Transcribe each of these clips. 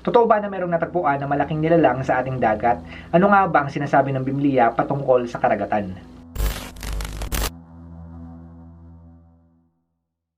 Totoo ba na mayroong natagpuan na malaking nilalang sa ating dagat? Ano nga ba ang sinasabi ng Biblia patungkol sa karagatan?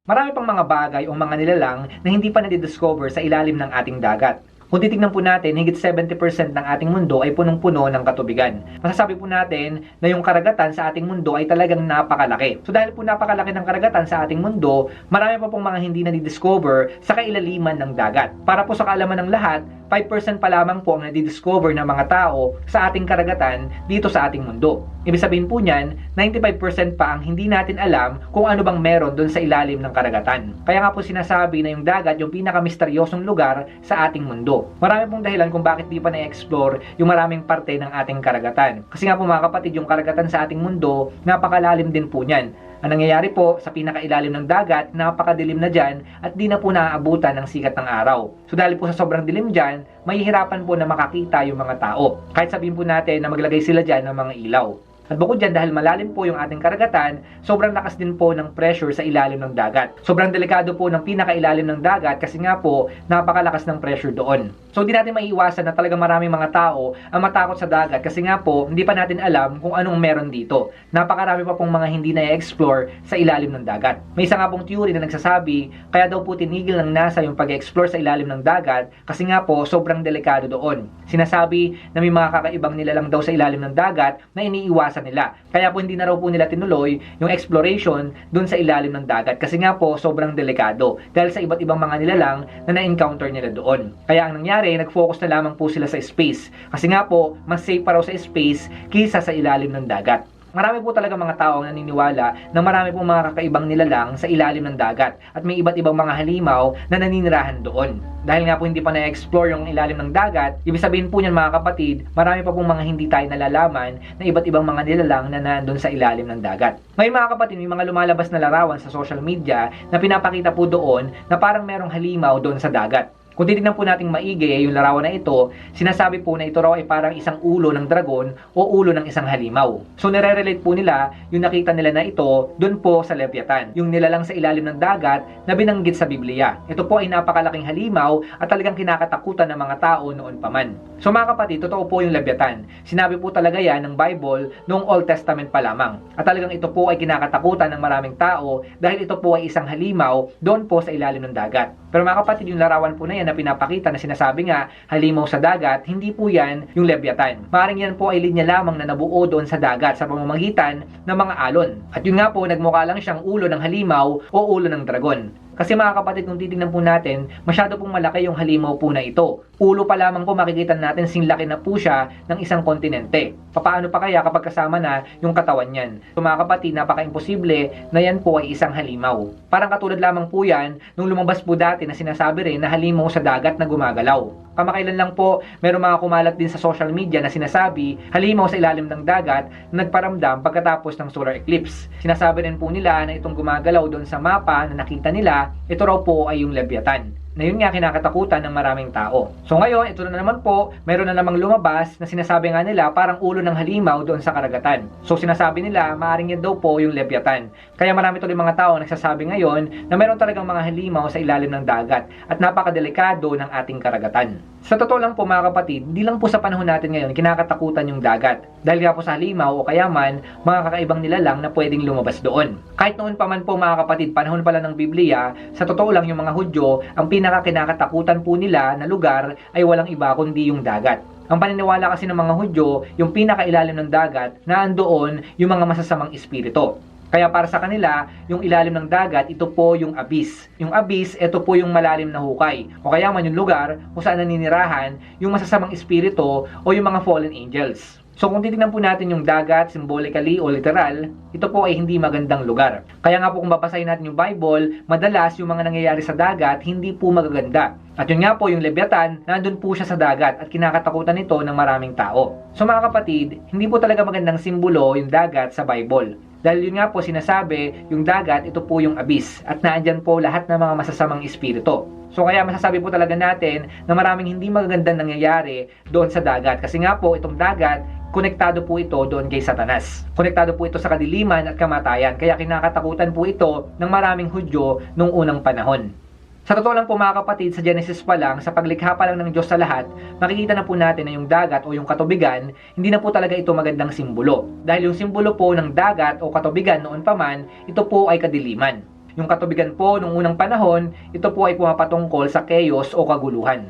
Marami pang mga bagay o mga nilalang na hindi pa nadidiscover sa ilalim ng ating dagat. Kung titignan po natin, higit 70% ng ating mundo ay punong-puno ng katubigan. Masasabi po natin na yung karagatan sa ating mundo ay talagang napakalaki. So dahil po napakalaki ng karagatan sa ating mundo, marami pa pong mga hindi nadidiscover sa kailaliman ng dagat. Para po sa kaalaman ng lahat, 5% pa lamang po ang nadidiscover ng mga tao sa ating karagatan dito sa ating mundo. Ibig sabihin po niyan, 95% pa ang hindi natin alam kung ano bang meron doon sa ilalim ng karagatan. Kaya nga po sinasabi na yung dagat yung pinakamisteryosong lugar sa ating mundo. Marami pong dahilan kung bakit di pa na-explore yung maraming parte ng ating karagatan. Kasi nga po mga kapatid, yung karagatan sa ating mundo, napakalalim din po niyan. Ang nangyayari po sa pinakailalim ng dagat, napakadilim na dyan at di na po naaabutan ng sikat ng araw. So dahil po sa sobrang dilim dyan, mahihirapan po na makakita yung mga tao. Kahit sabihin po natin na maglagay sila dyan ng mga ilaw. At bukod dyan, dahil malalim po yung ating karagatan, sobrang lakas din po ng pressure sa ilalim ng dagat. Sobrang delikado po ng pinakailalim ng dagat kasi nga po, napakalakas ng pressure doon. So hindi natin maiiwasan na talaga maraming mga tao ang matakot sa dagat kasi nga po, hindi pa natin alam kung anong meron dito. Napakarami pa pong mga hindi na-explore sa ilalim ng dagat. May isa nga pong theory na nagsasabi, kaya daw po tinigil ng NASA yung pag-explore sa ilalim ng dagat kasi nga po, sobrang delikado doon. Sinasabi na may mga kakaibang nilalang daw sa ilalim ng dagat na iniiwasan nila. Kaya po hindi na raw po nila tinuloy yung exploration dun sa ilalim ng dagat kasi nga po sobrang delikado dahil sa iba't ibang mga nilalang na na-encounter nila doon. Kaya ang nangyari, nag-focus na lamang po sila sa space kasi nga po mas safe pa raw sa space kaysa sa ilalim ng dagat. Marami po talaga mga tao ang naniniwala na marami pong mga kakaibang nilalang sa ilalim ng dagat at may iba't ibang mga halimaw na naninirahan doon. Dahil nga po hindi pa na-explore yung ilalim ng dagat, ibig sabihin po niyan mga kapatid, marami pa pong mga hindi tayo nalalaman na iba't ibang mga nilalang na nandun sa ilalim ng dagat. May mga kapatid, may mga lumalabas na larawan sa social media na pinapakita po doon na parang merong halimaw doon sa dagat. Kung titignan po nating maigi yung larawan na ito, sinasabi po na ito raw ay parang isang ulo ng dragon o ulo ng isang halimaw. So nire-relate po nila yung nakita nila na ito doon po sa Leviathan, yung nilalang sa ilalim ng dagat na binanggit sa Biblia. Ito po ay napakalaking halimaw at talagang kinakatakutan ng mga tao noon pa man. So mga kapatid, totoo po yung Leviathan. Sinabi po talaga yan ng Bible noong Old Testament pa lamang. At talagang ito po ay kinakatakutan ng maraming tao dahil ito po ay isang halimaw doon po sa ilalim ng dagat. Pero mga kapatid, yung larawan po na yan na pinapakita na sinasabi nga halimaw sa dagat, hindi po yan yung Leviathan. Maring yan po ay linya lamang na nabuo doon sa dagat sa pamamagitan ng mga alon. At yun nga po, nagmukha lang siyang ulo ng halimaw o ulo ng dragon. Kasi mga kapatid, kung titingnan po natin, masyado pong malaki yung halimaw po na ito. Ulo pa lamang po makikita natin sinlaki na po siya ng isang kontinente. Paano pa kaya kapag kasama na yung katawan niyan? So mga kapatid, napaka-imposible na yan po ay isang halimaw. Parang katulad lamang po yan nung lumabas po dati na sinasabi rin na halimaw sa dagat na gumagalaw. Kamakailan lang po, meron mga kumalat din sa social media na sinasabi halimaw sa ilalim ng dagat na nagparamdam pagkatapos ng solar eclipse. Sinasabi rin po nila na itong gumagalaw doon sa mapa na nakita nila, ito raw po ay yung Leviathan na yun nga kinakatakutan ng maraming tao. So ngayon, ito na naman po, meron na namang lumabas na sinasabi nga nila parang ulo ng halimaw doon sa karagatan. So sinasabi nila, maaaring yan daw po yung Leviathan. Kaya marami tuloy mga tao nagsasabi ngayon na meron talagang mga halimaw sa ilalim ng dagat at napakadelikado ng ating karagatan. Sa totoo lang po mga kapatid, di lang po sa panahon natin ngayon kinakatakutan yung dagat. Dahil nga po sa halimaw o kaya man, mga kakaibang nilalang na pwedeng lumabas doon. Kahit noon pa man po mga kapatid, panahon pala ng Biblia, sa totoo lang yung mga Hudyo, ang pinakakinakatakutan po nila na lugar ay walang iba kundi yung dagat. Ang paniniwala kasi ng mga Hudyo, yung pinakailalim ng dagat, na andoon yung mga masasamang espiritu. Kaya para sa kanila, yung ilalim ng dagat, ito po yung abyss. Yung abyss, ito po yung malalim na hukay. O kaya man yung lugar kung saan naninirahan yung masasamang espiritu o yung mga fallen angels. So kung titingnan po natin yung dagat, symbolically o literal, ito po ay hindi magandang lugar. Kaya nga po kung babasahin natin yung Bible, madalas yung mga nangyayari sa dagat, hindi po magaganda. At yun nga po, yung Leviathan, nandun po siya sa dagat at kinakatakutan nito ng maraming tao. So mga kapatid, hindi po talaga magandang simbolo yung dagat sa Bible. Dahil yun nga po sinasabi, yung dagat, ito po yung abyss. At naandyan po lahat ng mga masasamang espiritu. So kaya masasabi po talaga natin na maraming hindi magagandang nangyayari doon sa dagat. Kasi nga po, itong dagat, konektado po ito doon kay Satanas. Konektado po ito sa kadiliman at kamatayan. Kaya kinakatakutan po ito ng maraming Hudyo nung unang panahon. Sa totoo lang po mga kapatid, sa Genesis pa lang, sa paglikha pa lang ng Diyos sa lahat, makikita na po natin na yung dagat o yung katubigan, hindi na po talaga ito magandang simbolo. Dahil yung simbolo po ng dagat o katubigan noon pa man, ito po ay kadiliman. Yung katubigan po nung unang panahon, ito po ay pumapatungkol sa chaos o kaguluhan.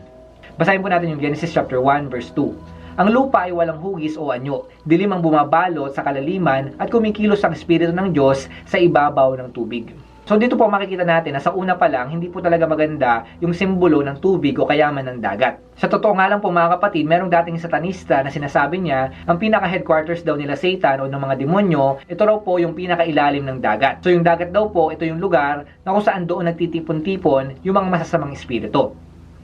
Basahin po natin yung Genesis chapter 1 verse 2. Ang lupa ay walang hugis o anyo, dilim ang bumabalot sa kalaliman at kumikilos ang Espiritu ng Diyos sa ibabaw ng tubig. So dito po makikita natin na sa una pa lang, hindi po talaga maganda yung simbolo ng tubig o kayaman ng dagat. Sa totoo nga lang po mga kapatid, merong dating satanista na sinasabi niya, ang pinaka-headquarters daw nila Satan o ng mga demonyo, ito raw po yung pinakailalim ng dagat. So yung dagat daw po, ito yung lugar na kung saan doon nagtitipon-tipon yung mga masasamang espiritu.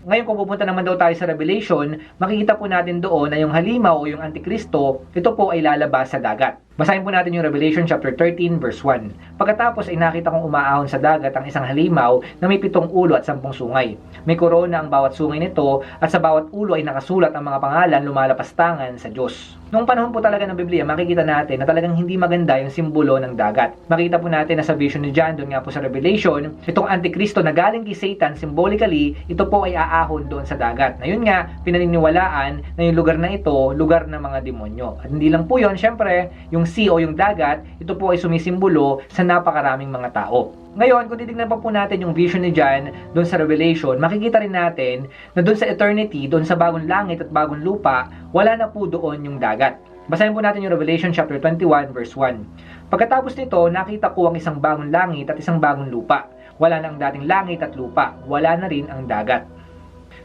Ngayon kung pupunta naman daw tayo sa Revelation, makikita po natin doon na yung halimaw o yung antikristo, ito po ay lalabas sa dagat. Basahin po natin yung Revelation chapter 13 verse 1. Pagkatapos ay nakita kong umaahon sa dagat ang isang halimaw na may pitong ulo at sampung sungay. May korona ang bawat sungay nito at sa bawat ulo ay nakasulat ang mga pangalan lumalapastangan sa Diyos. Noong panahon po talaga ng Biblia, makikita natin na talagang hindi maganda yung simbolo ng dagat. Makita po natin na sa vision ni John, doon nga po sa Revelation, itong Antikristo na galing kay Satan, symbolically, ito po ay aahon doon sa dagat. Na yun nga, pinaniniwalaan na yung lugar na ito, lugar ng mga demonyo. At hindi lang po yun, syempre, yung sea o yung dagat, ito po ay sumisimbolo sa napakaraming mga tao. Ngayon, kung titignan pa po natin yung vision ni John doon sa Revelation, makikita rin natin na doon sa eternity, doon sa bagong langit at bagong lupa, wala na po doon yung dagat. Basahin po natin yung Revelation chapter 21 verse 1. Pagkatapos nito, nakita ko ang isang bagong langit at isang bagong lupa. Wala na ang dating langit at lupa. Wala na rin ang dagat.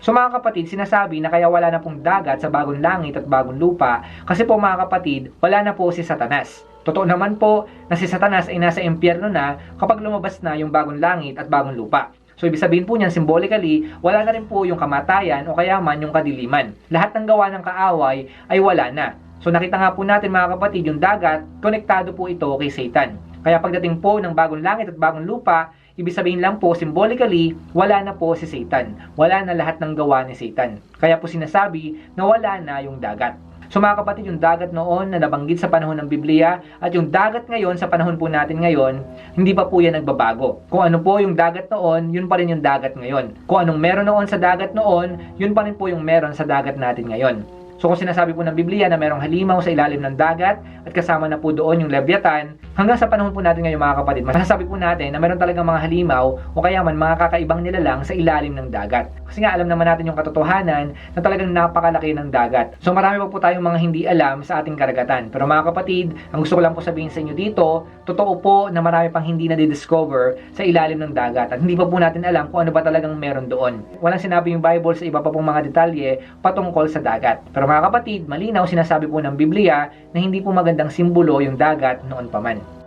So mga kapatid, sinasabi na kaya wala na pong dagat sa bagong langit at bagong lupa kasi po mga kapatid, wala na po si Satanas. Totoo naman po na si Satanas ay nasa impyerno na kapag lumabas na yung bagong langit at bagong lupa. So ibig sabihin po niyan symbolically, wala na rin po yung kamatayan o kaya man yung kadiliman. Lahat ng gawa ng kaaway ay wala na. So nakita nga po natin mga kapatid, yung dagat, konektado po ito kay Satan. Kaya pagdating po ng bagong langit at bagong lupa, ibig sabihin lang po symbolically, wala na po si Satan. Wala na lahat ng gawa ni Satan. Kaya po sinasabi na wala na yung dagat. So mga kapatid, yung dagat noon na nabanggit sa panahon ng Biblia at yung dagat ngayon sa panahon po natin ngayon, hindi pa po yan nagbabago. Kung ano po yung dagat noon, yun pa rin yung dagat ngayon. Kung anong meron noon sa dagat noon, yun pa rin po yung meron sa dagat natin ngayon. So kung sinasabi po ng Biblia na merong halimaw sa ilalim ng dagat at kasama na po doon yung Leviathan, hanggang sa panahon po natin ngayon mga kapatid, masasabi po natin na meron talagang mga halimaw o kaya man mga kakaibang nilalang sa ilalim ng dagat. Kasi nga alam naman natin yung katotohanan na talagang napakalaki ng dagat. So marami pa po tayong mga hindi alam sa ating karagatan. Pero mga kapatid, ang gusto ko lang po sabihin sa inyo dito, totoo po na marami pang hindi na discover sa ilalim ng dagat at hindi pa po natin alam kung ano ba talagang meron doon. Walang sinabi yung Bible sa iba pa pong mga detalye patungkol sa dagat. Pero mga kapatid, malinaw sinasabi po ng Biblia na hindi po magandang simbolo yung dagat noon pa man.